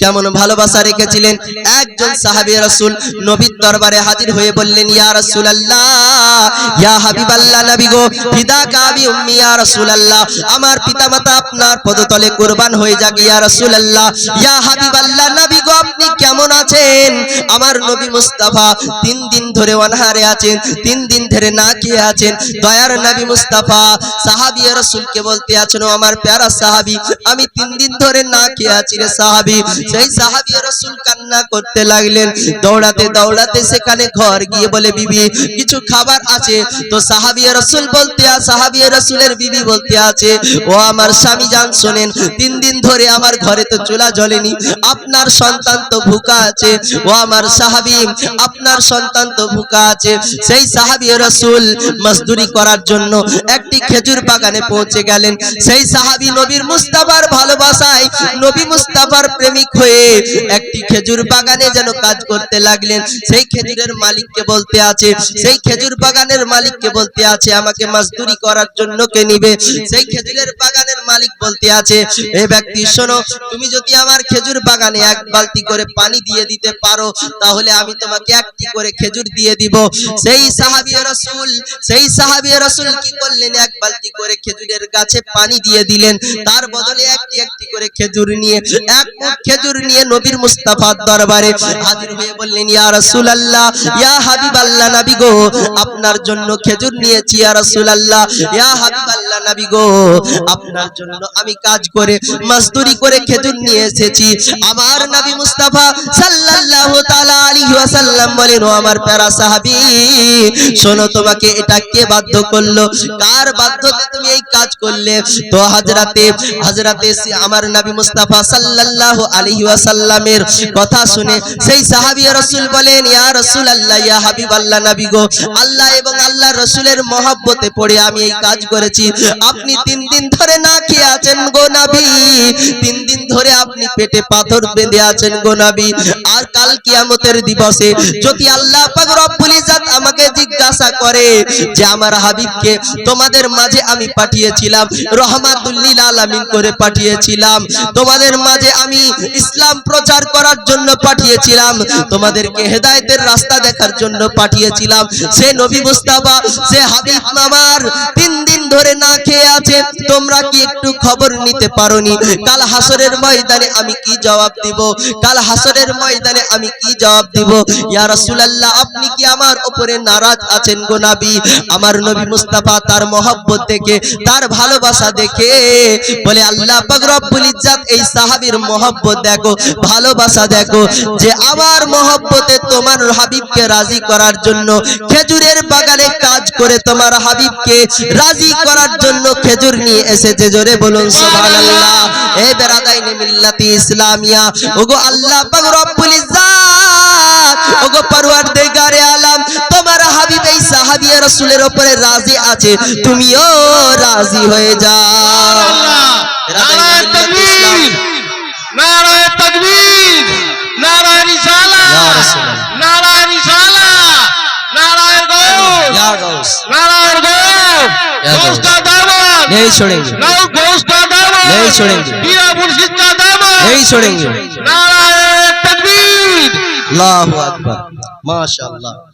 কেমন ভালোবাসা রেখেছিলেন একজন সাহাবী রাসূল নবীর দরবারে হাজির হয়ে বললেন, ইয়া পিতামাতা আপনার পদতলে হয়ে যাক, ইয়া ইয়া গো, আপনি কেমন আছেন? আমার নবী মুস্তাফা তিন দিন ধরে অনাহারে আছেন, তিন দিন ধরে না খেয়ে আছেন। দয়ার নবী মুস্তাফা সাহাবী বলতে আছেন আমার প্যারা সাহাবী, আমি তিন দিন ধরে না খেয়ে আছি রে সাহাবী সেই সাহাবী রাসূল কান্না করতে লাগলেন, দৌড়াতে দৌড়াতে সেখানে ঘর গিয়ে বলে, বিবি, কিছু খাবার আছে? তো সাহাবী রাসূল বলতে, আ, সাহাবী রাসূলের বিবি বলতে আছে, ও আমার স্বামী জান, শোনেন, তিন দিন ধরে আমার ঘরে তো চুলা জ্বলেনি, আপনার সন্তান তো ভুকা আছে, ও আমার সাহাবী, আপনার সন্তান তো ভুকা আছে। সেই সাহাবী রসুল মজদুরি করার জন্য একটি খেজুর বাগানে পৌঁছে গেলেন। সেই সাহাবী নবীর মুস্তাফার ভালোবাসায়, নবী মুস্তাফার প্রেমিক হয়ে একটি খেজুর বাগানে যেন কাজ করতে লাগলেন। সেই খেজুরের মালিককে বলতে আছে, সেই খেজুর বাগানের মালিককে বলতে আছে, আমাকে মজদুরি করার জন্য কে নিবে? সেই খেজুরের বাগানের মালিক বলতে আছে এ ব্যক্তি, শোনো, তুমি যদি আমার খেজুর বাগানে এক বালতি করে পানি দিয়ে দিতে পারো, তাহলে আমি তোমাকে একটি করে খেজুর দিয়ে দিব। সেই সাহাবী রাসূল, সেই সাহাবী রাসূল কি করলেন? এক বালতি করে খেজুরের গাছে পানি দিয়ে দিলেন। তার বদলে একটি একটি করে খেজুর নিয়ে, এক মুঠ খেজুর নিয়ে নবীর মুস্তাফার দরবারে হাজির হয়ে বললেন, ইয়া রাসূলুল্লাহ, ইয়া হাবিবাল্লাহ নবী গো, আপনার জন্য খেজুর নিয়েছি, ইয়া রাসূলুল্লাহ, ইয়া হাবিবাল্লাহ নবী গো, আপনার জন্য আমি কাজ করে মজদুরি করে খেজুর নিয়ে এসেছি। আমার নবী মুস্তাফা সাল্লাল্লাহু তাআলা আলাইহি ওয়াসাল্লাম বলেন, ও আমার প্যারা সাহাবী, শোনো তোমাকে এটা কে বাধ্য করল? কার বাধ্যতে তুমি এই কাজ করলে? তো হাজরাতে হাজরাতে সি- আমার নবী মুস্তাফা সাল্লাল্লাহু আলাইহি ওয়াসাল্লামের কথা শুনে সেই সাহাবী রাসূল বলেন, ইয়া রাসূলুল্লাহ, ইয়া হাবিবাল্লাহ নবী গো, আল্লাহ এবং আল্লাহ রাসূলের মহব্বতে পড়ে আমি এই কাজ করেছি। আপনি তিন দিন ধরে না খেয়ে আছেন গো নবী। তিন দিন ধরে আপনি পেটে পাথর বেঁধে আছেন গো নবী। আর কাল কিয়ামতের দিবসে যদি আল্লাহ পাক রব্বুল ইজ্জত আমাকে জিজ্ঞাসা করে যে আমার হাবিবকে তোমাদের মাঝে আমি পাঠিয়েছিলাম রহমাতুল্লিল আলামিন করে পাঠিয়েছিলাম তোমাদের মাঝে আমি ইসলাম প্রচার করার জন্য পাঠিয়েছিলাম, তোমাদেরকে হেদায়তের রাস্তা দেখার জন্য পাঠিয়েছিলাম। সে নবী মুস্তাফা, সে হাবিব দিন ধরে না খেয়ে আছে, তোমরা কি একটু খবর নিতে পারোনি? কাল হাসরের ময়দানে আমি কি জবাব দিব? কাল হাসরের ময়দানে আমি কি জবাব দিব? ইয়া রাসূলুল্লাহ, আপনি কি আমার উপরে নারাজ আছেন গো নবী? আমার নবী মুস্তাফা তার মহব্বত দেখে, তার ভালোবাসা দেখে বলে, আল্লাহ পাক রব্বুল ইজ্জত, এই সাহাবীর মহব্বত দেখো, ভালোবাসা দেখো যে আমার মহব্বতে তোমার হাবিবকে রাজি করার জন্য খেজুরের বাগানে কাজ করে তোমার হাবিবকে রাজি করার জন্য খেজুর নিয়ে এসেছে। জোরে বলুন ইসলামিয়া। ওগো আল্লাহ পাক রব্বুল ইজ্জাত। ওগো তোমার হাবিব এই সাহাবিয়া রাসূলের উপরে রাজি আছে। তুমিও রাজি হয়ে যাও। নারায় তাকবীর নারায় তাকবীর दोस्ता दामन नहीं छोड़ेंगे नौ दोस्ता दामन नहीं छोड़ेंगे पीरा मुर्शिद का दामन नहीं छोड़ेंगे नारायण तकबीर अल्लाहू अकबर माशाल्लाह